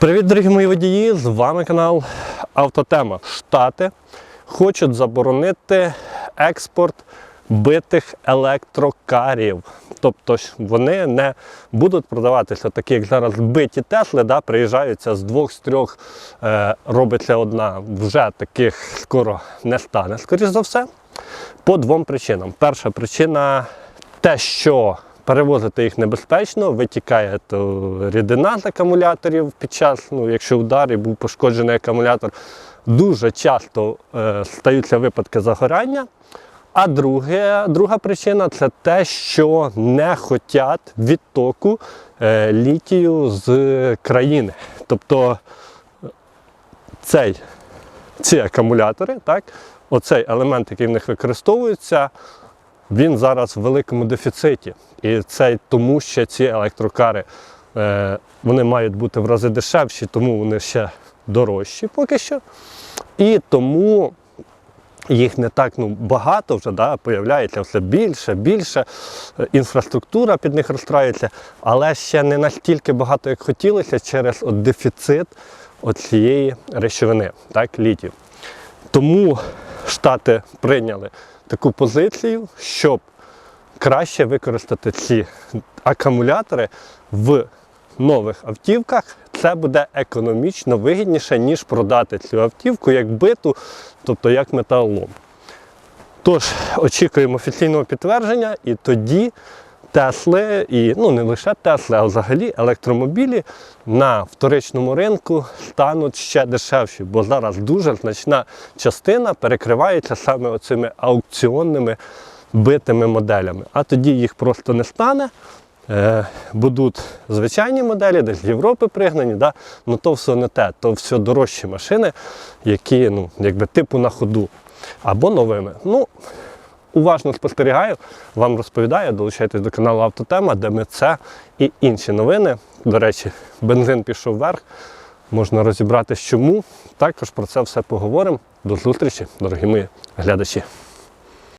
Привіт, дорогі мої водії! З вами канал Автотема. Штати хочуть заборонити експорт битих електрокарів. Тобто вони не будуть продаватися, такі як зараз биті Тесли, да, приїжджаються з двох, з трьох, е, робиться одна. Вже таких скоро не стане, скоріш за все. По двом причинам. Перша причина те, що перевозити їх небезпечно, витікає то рідина з акумуляторів під час, ну, якщо удар і був пошкоджений акумулятор, дуже часто е, стаються випадки загорання. А друге, друга причина це те, що не хочуть відтоку е, літію з країни. Тобто цей, ці акумулятори, так, оцей елемент, який в них використовується, він зараз в великому дефіциті. І це тому, що ці електрокари е, вони мають бути в рази дешевші, тому вони ще дорожчі поки що. І тому їх не так ну, багато вже, да, появляється все більше, більше, інфраструктура під них розстраюється, але ще не настільки багато, як хотілося, через от дефіцит цієї речовини, так, літію. Тому Штати прийняли таку позицію, щоб краще використати ці акумулятори в нових автівках. Це буде економічно вигідніше, ніж продати цю автівку як биту, тобто як металолом. Тож, очікуємо офіційного підтвердження, і тоді Тесли, і ну не лише Тесли, а взагалі електромобілі на вторичному ринку стануть ще дешевші, бо зараз дуже значна частина перекривається саме оцими аукціонними битими моделями. А тоді їх просто не стане. Е, будуть звичайні моделі, десь з Європи пригнані, да? ну то все не те, то все дорожчі машини, які ну, якби типу на ходу або новими. Ну, уважно спостерігаю, вам розповідаю, долучайтесь до каналу Автотема, де ми це і інші новини. До речі, бензин пішов вверх. Можна розібратись чому. Також про це все поговоримо. До зустрічі, дорогі мої глядачі.